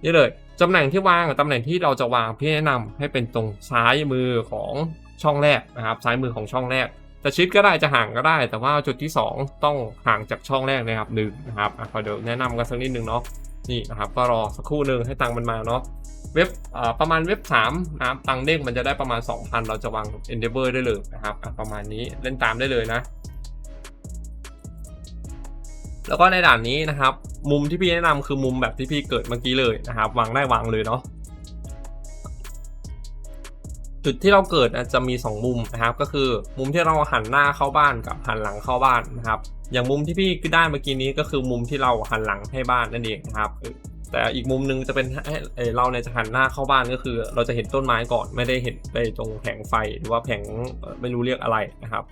นี่เลยตำแหน่งที่วางกับตำแหน่งที่เราจะวางพี่แนะนำให้เป็นตรงซ้ายมือของช่องแรกนะครับซ้ายมือของช่องแรกจะชิดก็ได้จะห่างก็ได้ แต่ว่าจุดที่ 2 ต้องห่างจากช่องแรกนะครับหนึ่งนะครับอะขอเดี๋ยวแนะนำกันสักนิดนึงเนาะนี่นะครับก็รอสักครู่หนึ่งให้ตังค์มันมาเนาะเว็บประมาณเว็บ3นะครับตังค์เด้งมันจะได้ประมาณ 2,000 เราจะวาง Endeavor ได้เลยนะครับประมาณนี้เล่นตามได้เลยนะ แล้วก็ในด่านนี้นะครับ มุมที่พี่แนะนำคือมุมแบบที่พี่เกิดเมื่อกี้เลยนะครับ วางได้วางเลยเนาะจุดที่เราเกิดจะมี 2 มุมนะครับ ก็คือมุมที่เราหันหน้าเข้าบ้านกับหันหลังเข้าบ้านนะครับ อย่างมุมที่พี่ได้เมื่อกี้นี้ก็คือมุมที่เราหันหลังให้บ้านนั่นเองนะครับแต่อีกมุมหนึงจะเป็นให้เอ่อเราเนี่ยจะหันหน้าเข้าบ้านก็คือ เราจะเห็นต้นไม้ก่อนไม่ได้เห็นไปตรงแผงไฟหรือว่าแผงไม่รู้เรียกอะไรนะครับ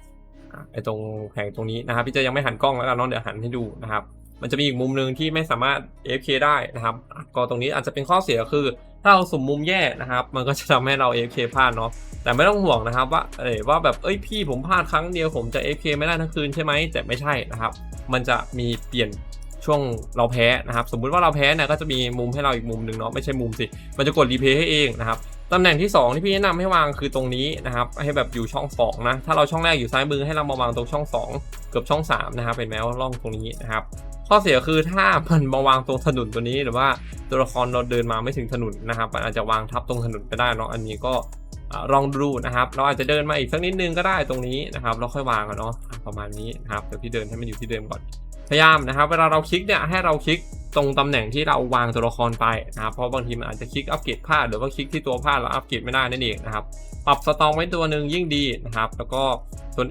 ไอตรงแผงตรงนี้นะครับ พี่จะยังไม่หันกล้องแล้วกันน้องเดี๋ยวหันให้ดูนะครับ มันจะมีอีกมุมหนึ่งที่ไม่สามารถ AFK ได้นะครับ ก็ตรงนี้อาจจะเป็นข้อเสียคือ ถ้าเราสุ่มมุมแย่นะครับ มันก็จะทำให้เรา AFK พลาดเนาะ แต่ไม่ต้องห่วงนะครับ ว่าเออว่าแบบเอ้ยพี่ผมพลาดครั้งเดียวผมจะ AFK ไม่ได้ทั้งคืนใช่ไหมแต่ไม่ใช่นะครับ มันจะมีเปลี่ยนช่วงเราแพ้นะครับ สมมุติว่าเราแพ้เนี่ยก็จะมีมุมให้เราอีกมุมหนึ่งเนาะไม่ใช่มุมสิ มันจะกดรีเพย์ให้เองนะครับ ตำแหน่งที่ 2 ที่พี่แนะนำให้วางคือตรงนี้นะครับ ให้แบบอยู่ช่อง2นะ ถ้าเราช่องแรกอยู่ซ้ายมือให้เรามาวางตรงช่อง 2 เกือบช่อง3นะครับเป็นแมว่าร่องตรงนี้นะครับ ข้อเสียคือถ้ามันมาวางตรงถนนตัวนี้หรือว่าตัวละครเราเดินมาไม่ถึงถนนนะครับมันอาจจะวางทับตรงถนนไปได้เนาะอันนี้ก็ลองดูนะครับ เราอาจจะเดินมาอีกสักนิดนึงก็ได้ตรงนี้นะครับ แล้วค่อยวางอะเนาะอะประมาณนี้นะครับเดี๋ยวพี่เดินให้มันอยู่ที่เดิมก่อน พยายามนะครับ เวลาเราคลิกเนี่ยให้เราคลิกตรงตำแหน่งที่เราวางตัวละครไปนะครับ เพราะบางทีมันอาจจะคลิกอัปเกรดพลาดหรือว่าคลิกที่ตัวพลาดแล้วอัปเกรดไม่ได้นั่นเองนะครับ ปรับสตองไว้ตัวหนึ่งยิ่งดีนะครับ แล้วก็ส่วน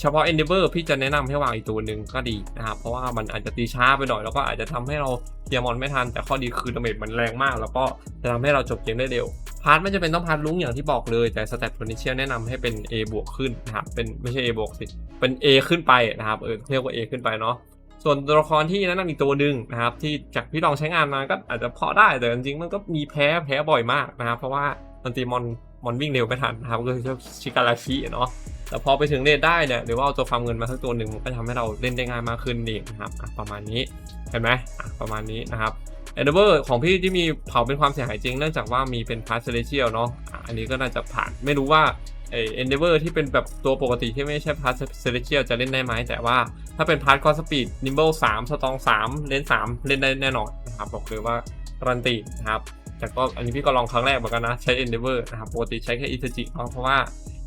เฉพาะ Endeavor พี่จะแนะนำให้วางอีกตัวหนึ่งก็ดีนะครับ เพราะว่ามันอาจจะตีช้าไปหน่อย แล้วก็อาจจะทำให้เราเคลียร์มอนไม่ทัน แต่ข้อดีคือดาเมจมันแรงมาก แล้วก็จะทำให้เราจบเกมได้เร็ว พาร์ทไม่จะเป็นต้องพาร์ทลุงอย่างที่บอกเลย แต่สแตทโพนิเชียแนะนำให้เป็น A บวกขึ้นนะครับ เป็นไม่ใช่ A บวกสิ เป็น A ขึ้นไปนะครับ เออเรียกว่า A ขึ้นไปเนาะ ส่วนตัวละครที่แนะนำอีกตัวหนึ่งนะครับ ที่จากที่ลองใช้งานมาก็อาจจะพอได้แต่จริงๆมันก็มีแพ้แพ้บ่อยมากนะครับ เพราะว่ามันตีมอนมอนวิ่งเร็วไม่ทันนะครับก็คือชิการาชิเนาะแต่พอไปถึงเลดได้เนี่ยหรือว่าเอาตัวฟาร์มเงินมาสักตัวหนึ่งมันก็ทำให้เราเล่นได้ง่ายมากขึ้นเองนะครับประมาณนี้เห็นไหมประมาณนี้นะครับเอเดเวอร์ของพี่ที่มีเผาเป็นความเสียหายจริงเนื่องจากว่ามีเป็นพาร์ทเซเลเชียลเนาะอันนี้ก็น่าจะผ่านไม่รู้ว่า เอเดเวอร์ที่เป็นแบบตัวปกติที่ไม่ใช่พาร์ทเซเลเชียลจะเล่นได้ไหม แต่ว่าถ้าเป็นพาร์ทคอสปีดนิมเบิลสามสตองสามเลนสามเล่นได้แน่นอนนะครับ บอกเลยว่าการันตีนะครับแต่ก็อันนี้พี่ก็ลองครั้งแรกเหมือนกันนะ ใช้เอนเดเวอร์นะครับ ปกติใช้แค่อิตาจิเพราะว่า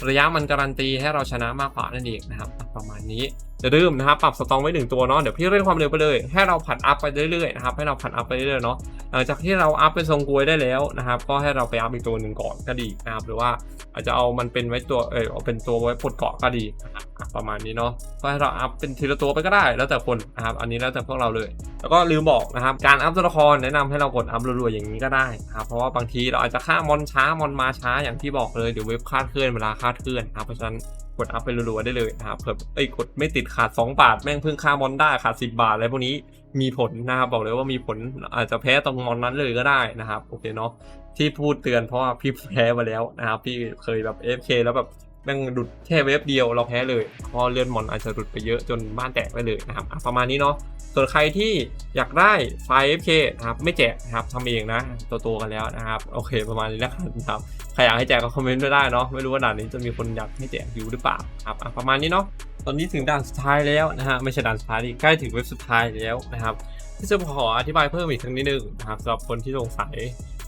ระยะมันการันตีให้เราชนะมากกว่านั่นเองนะครับ ประมาณนี้อย่าลืมนะครับปรับสตองไว้หนึ่งตัวเนาะเดี๋ยวพี่เล่นความเร็วไปเลย ให้เราผัดอัพไปเรื่อยๆนะครับให้เราผัดอัพไปเรื่อยๆเนาะหลังจากที่เราอัพเป็นทรงกลวยได้แล้วนะครับก็ให้เราไปอัพอีกตัวหนึ่งก่อนก็ดีนะครับหรือว่าอาจจะเอามันเป็นไว้ตัวเออเอาเป็นตัวไว้ปลดเกาะก็ดีนะครับประมาณนี้เนาะก็ให้เราอัพเป็นทีละตัวไปก็ได้ แล้วแต่คนนะครับอันนี้แล้วแต่พวกเราเลย แล้วก็ลืมบอกนะครับการอัพตัวละครแนะนำให้เรากดอัพรัวๆอย่างนี้ก็ได้นะครับเพราะว่าบางทีเราอาจจะฆ่ามอนช้ามอนมาช้าอย่างที่บอกเลยเดี๋ยวเว็บคาดเคลื่อนเวลาคาดเคลื่อนนะครับเพราะฉะนั้นกดอัพไปรัวๆได้เลยนะครับเผื่อเอ้กดไม่ติดขาด 2 บาท แม่งเพิ่งค่ามอนได้ขาด 10 บาทอะไรพวกนี้มีผลนะครับบอกเลยว่ามีผลอาจจะแพ้ตรงมอนนั้นเลยก็ได้นะครับโอเคเนาะที่พูดเตือนเพราะว่าพี่แพ้มาแล้วนะครับพี่เคยแบบ FK แล้วแบบแม่งดุดแค่เวฟเดียวเราแพ้เลยเพราะเลื่อนมอนอาจจะดุดไปเยอะจนบ้านแตกไปเลยนะครับประมาณนี้เนาะ ส่วนใครที่อยากได้ไฟล์ FK นะครับไม่แจกนะครับทำเองนะตัวๆกันแล้วนะครับโอเคประมาณนี้แล้วกันครับใครอยากให้แจกก็คอมเมนต์ไว้ได้เนาะไม่รู้ว่าด่านนี้จะมีคนอยากให้แจกอยู่หรือเปล่าครับประมาณนี้เนาะตอนนี้ถึงด่านสุดท้ายแล้วนะฮะไม่ใช่ด่านสุดท้ายดิใกล้ถึงเว็บสุดท้ายแล้วนะครับที่จะขออธิบายเพิ่มอีกสักนิดนึงนะครับสำหรับคนที่สงสัย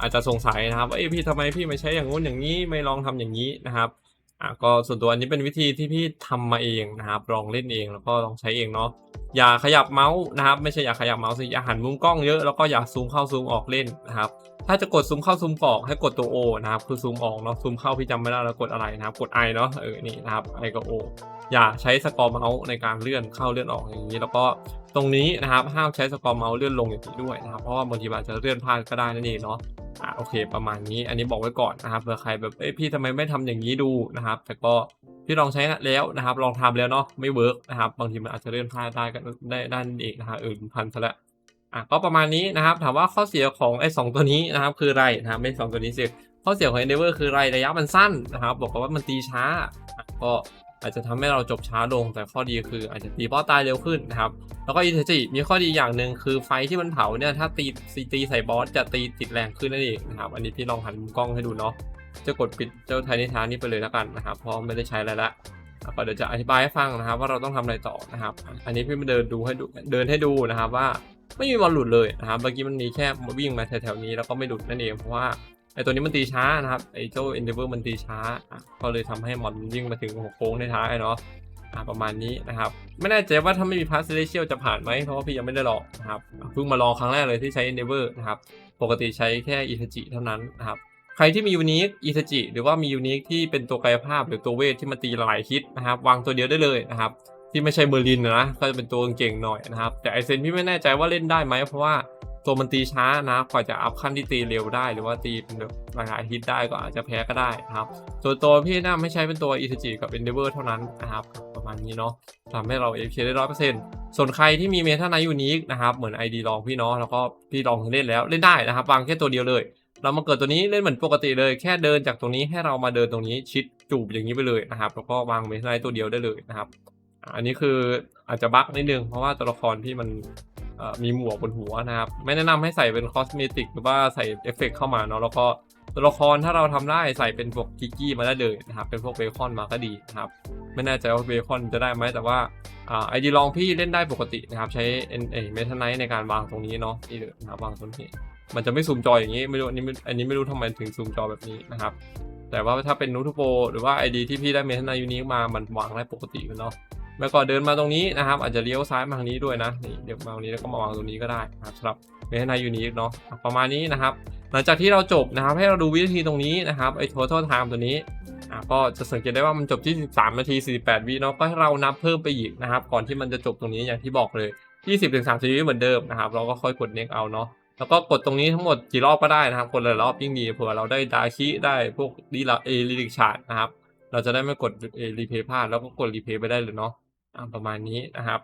อาจจะสงสัยนะครับว่าเอ้พี่ทำไมพี่ไม่ใช้อย่างงู้นอย่างนี้ไม่ลองทำอย่างนี้นะครับ อะก็ส่วนตัวอันนี้เป็นวิธีที่พี่ทำมาเองนะครับลองเล่นเองแล้วก็ลองใช้เองเนาะอย่าขยับเมาส์นะครับ ไม่ใช่อย่าขยับเมาส์สิอย่าหันมุมกล้องเยอะแล้วก็อย่าซูมเข้าซูมออกเล่นนะครับ ถ้าจะกดซูมเข้าซูมออกให้กดตัว O นะครับ คือซูมออกเนาะซูมเข้าพี่จำไม่ได้แล้วกดอะไรนะครับ กด I เนาะเออนี่นะครับ I กับ O อ อย่าใช้สกอร์เมาส์ในการเลื่อนเข้าเลื่อนออกอย่างนี้ แล้วก็ตรงนี้นะครับห้ามใช้สกอร์เมาส์เลื่อนลงอย่างนี้ด้วยนะครับเพราะว่าบางทีมันอาจจะเลื่อนพลาดก็ได้นั่นเองเนาะอ่าโอเค ประมาณนี้อันนี้บอกไว้ก่อนนะครับเผื่อใครแบบเอ้ยพี่ทำไมไม่ทำอย่างนี้ดูนะครับ แต่ก็พี่ลองใช้แล้วนะครับ ลองทำแล้วเนาะไม่เวิร์กนะครับบางทีมันอาจจะเลื่อนพลาดได้กันได้ด้านเองนะฮะเออพันซะล้วอะก็ประมาณนี้นะครับ ถามว่าข้อเสียของไอ้สองตัวนี้นะครับ คืออะไรนะครับไม่สองตัวนี้สิข้อเสียของ Endeavor คือไรระยะมันสั้นนะครับ บอกว่ามันตีช้า ก็ อาจจะทำให้เราจบช้าลง แต่ข้อดีคืออาจจะตีบอสตายเร็วขึ้นนะครับ แล้วก็อิเทจิมีข้อดีอย่างหนึ่งคือไฟที่มันเผาเนี่ยถ้าตีตีใส่บอสจะตีติดแรงขึ้นนั่นเองนะครับอันนี้พี่ลองหันมุมกล้องให้ดูเนาะจะกดปิดเจ้าไทนิทานนี้ไปเลยแล้วกันนะครับเพราะไม่ได้ใช้อะไรละแล้วก็เดี๋ยวจะอธิบายให้ฟังนะครับ ว่าเราต้องทำอะไรต่อนะครับ อันนี้พี่มาเดินดูให้ดูเดินให้ดูนะครับว่าไม่มีวันหลุดเลยนะครับเมื่อกี้มันมีแค่วิ่งมาแถวๆนี้แล้วก็ไม่หลุดนั่นเองเพราะว่า ไอตัวนี้มันตีช้านะครับไอเจ้า Endeavor มันตีช้า ก็เลยทำให้มอนวิ่งมาถึงหัวโค้งในท้ายเนาะะประมาณนี้นะครับ ไม่แน่ใจว่าถ้าไม่มีพาสเซเลเชียลจะผ่านไหมเพราะว่าพี่ยังไม่ได้ลองนะครับเพิ่งมาลองครั้งแรกเลยที่ใช้ Endeavor นะครับปกติใช้แค่อิทจิเท่านั้นนะครับใครที่มียูนิคอิทจิหรือว่ามียูนิคที่เป็นตัวกายภาพหรือตัวเวทที่มันตีหลายฮิตนะครับวางตัวเดียวได้เลยนะครับที่ไม่ใช่เมอร์ลินนะก็จะเป็นตัวเก่งหน่อยนะครับแต่ไอเซนพี่ไม่แน่ใจว่าเล่นได้ไหมเพราะว่า ตัวมันตีช้านะกว่าจะอัพขั้นที่ตีเร็วได้ หรือว่าตีเป็นแบบหลายฮิตได้ก็อาจจะแพ้ก็ได้นะครับส่วนตัวพี่นะ่าไม่ใช้เป็นตัวอิทจิกับเอนเดเวอร์เท่านั้นนะครับ ประมาณนี้เนาะทำให้เราเอฟเคได้ร้อยเปอร์เซ็นต์ส่วนใครที่มีเมทัลไนยูนิคนะครับ เหมือน ID ลองพี่เนาะแล้วก็พี่ลองเล่นแล้วเล่นได้นะครับวางแค่ตัวเดียวเลย เรามาเกิดตัวนี้เล่นเหมือนปกติเลย แค่เดินจากตรงนี้ให้เรามาเดินตรงนี้ชิดจูบอย่างนี้ไปเลยนะครับแล้วก็วางเมทัลไนตัวเดียวได้เลยนะครับอันนี้คืออาจจะบั๊กนิดนึงเพราะว่าตัวละครที่มันเอ่อ มีหมวกบนหัวนะครับ ไม่แนะนำให้ใส่เป็นคอสเมติกหรือว่าใส่เอฟเฟกต์เข้ามาเนาะแล้วก็ตัวละครถ้าเราทำได้ใส่เป็นพวกกิกกี้มาได้เลยนะครับ เป็นพวกเบคอนมาก็ดีนะครับ ไม่แน่ใจว่าเบคอนจะได้ไหมแต่ว่าไอดีลองพี่เล่นได้ปกตินะครับ ใช้เอ็นเอเมทัลไนในการวางตรงนี้เนาะนี่เลยนะครับวางตรงนี้มันจะไม่ซูมจออย่างนี้ไม่รู้อันนี้ไม่อันนี้ไม่รู้ทำไมถึงซูมจอแบบนี้นะครับแต่ว่าถ้าเป็นนูทูโปหรือว่า ID ที่พี่ได้เมทัลไนยูนิคมามันวางได้ปกติเนาะ แล้วก็เดินมาตรงนี้นะครับ อาจจะเลี้ยวซ้ายมาทางนี้ด้วยนะนี่เดี๋ยวมาตรงนี้แล้วก็มาวางตรงนี้ก็ได้นะครับสำหรับเมทัลไนยูนิคเนาะประมาณนี้นะครับ หลังจากที่เราจบนะครับ ให้เราดูวิธีตรงนี้นะครับไอ้ total time ตัวนี้อะก็จะสังเกตได้ว่ามันจบที่ 13 นาที 48 วิเนาะก็ให้เรานับเพิ่มไปอีกนะครับ ก่อนที่มันจะจบตรงนี้อย่างที่บอกเลย 20ถึง30วิเหมือนเดิมนะครับ เราก็ค่อยกด next เอาเนาะแล้วก็กดตรงนี้ทั้งหมดกี่รอบก็ได้นะครับกดหลายรอบยิ่งดีเผื่อเราได้ดาคิได้พวกดีลาเอลิลิกชาร์ดนะครับเราจะได้ไม่กดเอรีเพย์พลาดแล้วก็กดรีเพย์ไปได้เลยเนาะอ่า ประมาณนี้นะครับ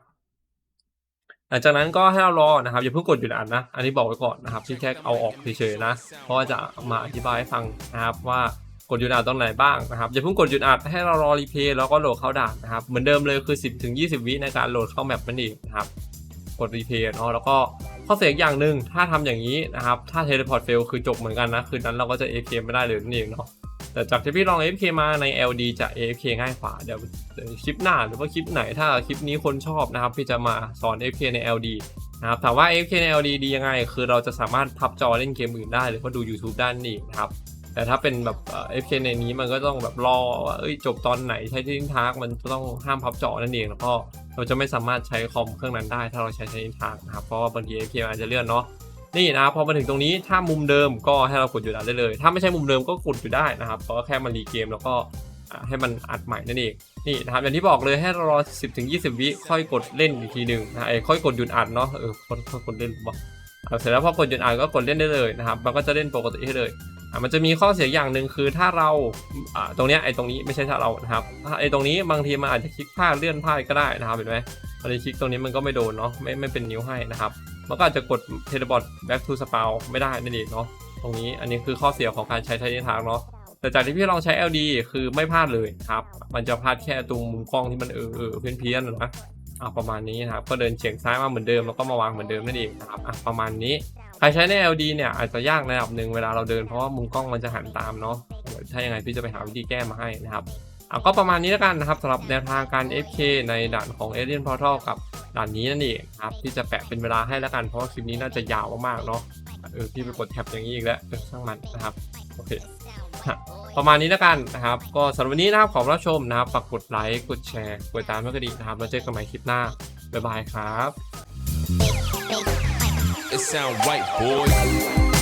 หลังจากนั้นก็ให้เรารอนะครับอย่าเพิ่งกดหยุดอ่านนะ อันนี้บอกไว้ก่อนนะครับที่แค่เอาออกเฉยๆนะ เพราะว่าจะมาอธิบายให้ฟังนะครับว่ากดหยุดอ่านตรงไหนบ้างนะครับอย่าเพิ่งกดหยุดอ่านให้เรารอรีเพย์แล้วก็โหลดเข้าด่านนะครับเหมือนเดิมเลยคือ 10ถึง20 วิในการโหลดเข้าแมปนั่นเองนะครับกดรีเพย์เนาะแล้วก็ข้อเสียอีกอย่างหนึ่งถ้าทำอย่างนี้นะครับถ้าเทเลพอร์ตเฟลคือจบเหมือนกันนะคืนนั้นเราก็จะ AFK ไม่ได้เลยนั่นเองเนาะ แต่จากที่พี่ลอง AFK มาใน LD จะ AFK ง่ายกว่าเดี๋ยวคลิปหน้าหรือว่าคลิปไหนถ้าคลิปนี้คนชอบนะครับพี่จะมาสอน AFK ใน LD นะครับถามว่า AFK ใน LD ดียังไง คือเราจะสามารถพับจอเล่นเกมอื่นได้ หรือว่าดู YouTube ได้นั่นเองนะครับแต่ถ้าเป็นแบบเอ่อ FK ในนี้มันก็ต้องแบบรอว่าเอ้ยจบตอนไหนใช้ทิ้งทากมันจะต้องห้ามพับจอนั่นเองแล้วก็เราจะไม่สามารถใช้คอมเครื่องนั้นได้ ถ้าเราใช้ใช้ทิ้งทากนะครับเพราะว่าบางที FK มันอาจจะเลื่อนเนาะ นี่นะครับพอมาถึงตรงนี้ถ้ามุมเดิมก็ให้เรากดหยุดอัดได้เลย ถ้าไม่ใช่มุมเดิมก็กดอยู่ได้นะครับเพราะแค่มันรีเกมแล้วก็ให้มันอัดใหม่นั่นเองนี่นะครับอย่างที่บอกเลยให้รอ 10ถึง20 วิค่อยกดเล่นอีกทีหนึ่งนะไอ้ค่อยกดหยุดอัดเนาะเออค่อยกดเล่นบอกเสร็จแล้วพอกดหยุดอ่านก็กดเล่นได้เลยนะครับ มันก็จะเล่นปกติให้เลยมันจะมีข้อเสียอย่างหนึ่งคือถ้าเราตรงเนี้ยไอ้ตรงนี้ไม่ใช่ถ้าเรานะครับไอ้ตรงนี้บางทีมันอาจจะคลิกพลาดเลื่อนพลาดก็ได้นะครับเห็นไหมตอนนี้คลิกตรงนี้มันก็ไม่โดนเนาะไม่ไม่เป็นนิ้วให้นะครับ มันก็อาจจะกดเทเลบอท back to spawn ไม่ได้นั่นเองเนาะตรงนี้อันนี้คือข้อเสียของการใช้ใช้ทางเนาะแต่จากที่พี่ลองใช้ LD คือไม่พลาดเลยครับ มันจะพลาดแค่ตรงมุมกล้องที่มันเออเออเพี้ยนเพี้ยนๆนะอะประมาณนี้นะครับ ก็เดินเฉียงซ้ายมาเหมือนเดิมแล้วก็มาวางเหมือนเดิมนั่นเองนะครับอะประมาณนี้ ใครใช้ใน LD เนี่ยอาจจะยากในระดับหนึ่งเวลาเราเดินเพราะว่ามุมกล้องมันจะหันตามเนาะถ้ายังไงพี่จะไปหาวิธีแก้มาให้นะครับ อะก็ประมาณนี้แล้วกันนะครับสำหรับแนวทางการ FK ในด่านของ Alien Portal กับด่านนี้นั่นเองครับที่จะแปะเป็นเวลาให้แล้วกันเพราะว่าคลิปนี้น่าจะยาวมากๆเนาะเออพี่ไปกดแท็บอย่างนี้อีกแล้วเออช่างมันนะครับโอเคประมาณนี้แล้วกันนะครับ ก็สำหรับวันนี้นะครับขอบรับชมนะครับฝากกดไลค์กดแชร์กดติดตามเพื่อกระดิ่งนะครับแล้วเจอกันใหม่คลิปหน้าบ๊ายบายครับ It sound right, boy.